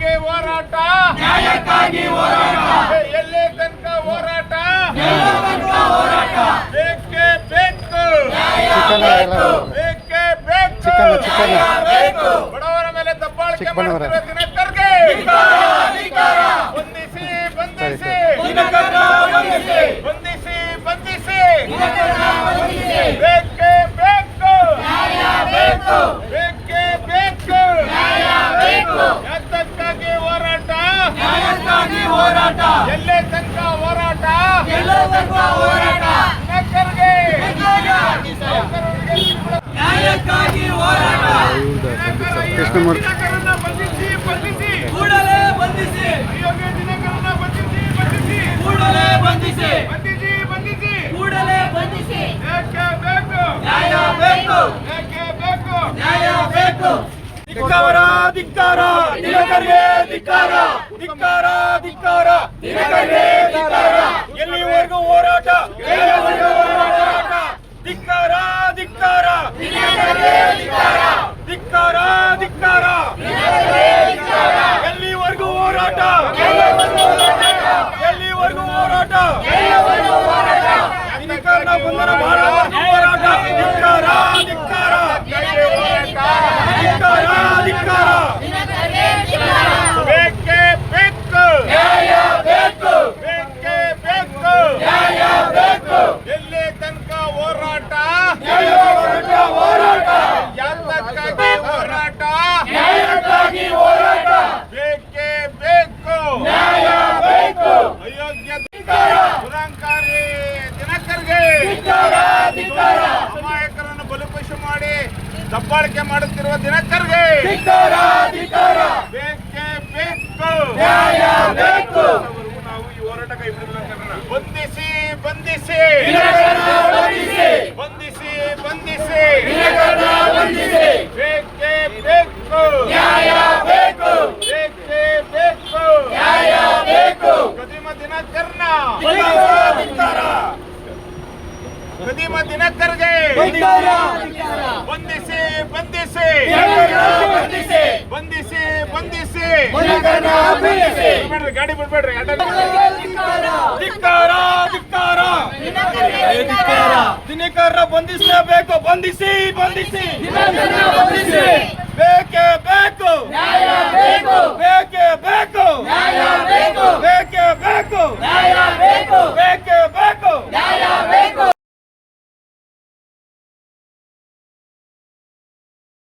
ನ್ಯಾಯಕ್ಕಾಗಿ ಹೋರಾಟ. ನ್ಯಾಯಕ್ಕಾಗಿ ಹೋರಾಟ. ಎಲ್ಲೇ ತನಕ ಹೋರಾಟ. ಹೋರಾಟ. ಬೇಕೇ ಬೇಕು. ಬಡವರ ಮೇಲೆ ದಬ್ಬಾಳಿಕೆ. ಮಾಡುತ್ತಿರುವ ದಿನಕರ್ಗೆ. ಬಂಧಿಸಿ ಬಂಧಿಸಿ ಬಂಧಿಸಿ. ಬಂಧಿಸಿ ಬೇಕು. ಬೇಕೇ ಬೇಕು ನ್ಯಾಯ ಬೇಕು. ಯಾತಕ್ಕಾಗಿ ಹೋರಾಟ ನ್ಯಾಯಕ್ಕಾಗಿ ಹೋರಾಟ. ಎಲ್ಲೇ ತನಕ ಹೋರಾಟ. ಎಲ್ಲೋ ತನಕ ಹೋರಾಟ. ನೌಕರರಿಗೆ ನ್ಯಾಯಕ್ಕಾಗಿ ಹೋರಾಟ. ದಿನಕರನ್ನ ಬಂಧಿಸಿ ಬಂಧಿಸಿ. ಕೂಡಲೇ ಬಂಧಿಸಿ. ಅಯೋಗ್ಯ ದಿನಕರನ್ನ ಬಂಧಿಸಿ ಬಂಧಿಸಿ. ಕೂಡಲೇ ಬಂಧಿಸಿ. ಬಂಧಿಸಿ ಬಂಧಿಸಿ. ಕೂಡಲೇ ಬಂಧಿಸಿ. ಬೇಕು ನ್ಯಾಯ ಬೇಕು. ನ್ಯಾಯ ಬೇಕು. ಧಿಕ್ಕಾರ ಧಿಕ್ಕಾರ ದಿನಕರಿಗೆ ಧಿಕ್ಕಾರ ಧಿಕ್ಕಾರ ಧಿಕ್ಕಾರ ದಿನಕರಿಗೆ ಧಿಕ್ಕಾರ. ಎಲ್ಲಿವರೆಗೂ ಹೋರಾಟ? ಹೋರಾಟ? ಧಿಕ್ಕಾರ ಧಿಕ್ಕಾರ ದಿನಕರಿಗೆ ಧಿಕ್ಕಾರ ಧಿಕ್ಕಾರ ಧಿಕ್ಕಾರ ದಿನಕರ್ಗೆ ಧಿಕ್ಕಾರ ಎಲ್ಲಿವರೆಗೂ ಹೋರಾಟ ಎಲ್ಲಿವರೆಗೂ ಹೋರಾಟ? ಎಲ್ಲಿವರೆಗೂ ಹೋರಾಟ ಎಲ್ಲಿವರೆಗೂ ಹೋರಾಟ? ದಿನಕರನ ಬಂಧನ ಮಾಡುವವರೆಗೂ ಹೋರಾಟ ಧಿಕ್ಕಾರ ಧಿಕ್ಕಾರ ಧಿಕ್ಕಾರ ಧಿಕ್ಕಾರ ದಿನಕರ್ಗೆ ಧಿಕ್ಕಾರ ಬೇಕೇ ಬೇಕು ನ್ಯಾಯ ಬೇಕು ಬೇಕೇ ಬೇಕು ನ್ಯಾಯ ಬೇಕು ಎಲ್ಲಿ ತನಕ ಹೋರಾಟ ನ್ಯಾಯಕ್ಕಾಗಿ ಹೋರಾಟ ಯಾತಕ್ಕಾಗಿ ಹೋರಾಟ ನ್ಯಾಯಕ್ಕಾಗಿ ಹೋರಾಟ ಬೇಕೇ ಬೇಕು ನ್ಯಾಯ ಬೇಕು ಅಯೋಗ್ಯ ಧಿಕ್ಕಾರ ದುರಂಕಾರಿ ದಿನಕರ್ಗೆ ಧಿಕ್ಕಾರ ಧಿಕ್ಕಾರ ಅಮಾಯಕರನ್ನು ಬಲಿಪಶು ಮಾಡಿ ದಬ್ಬಾಳಿಕೆ ಮಾಡುತ್ತಿರುವ ದಿನಕರ್ಗೆ ಬೇಕೇ ಬೇಕು. ನಾವು ಈ. ಬಂಧಿಸಿ ಬಂಧಿಸಿ. ಬಂಧಿಸಿ. ಬಂಧಿಸಿ ಬೇಕೇ ಬೇಕು. ನ್ಯಾಯ ಬೇಕು. ಬೇಕೇ ಬೇಕು. ನ್ಯಾಯ ಬೇಕು. ಕದಿಮ ದಿನಕರ್ನ ಕದಿಮ ದಿನಕರ್ಗೆ. ಬಂಧಿಸಿ. ಬಂಧಿಸಿ ಬಂಧಿಸಿ. ಗಾಡಿ ಬಿಡ್ಬೇಡ್ರಿ ಧಿಕ್ಕಾರ. ಧಿಕ್ಕಾರ ದಿನಕರ ಬಂಧಿಸಲೇಬೇಕು ಬಂಧಿಸಿ ಬಂಧಿಸಿ.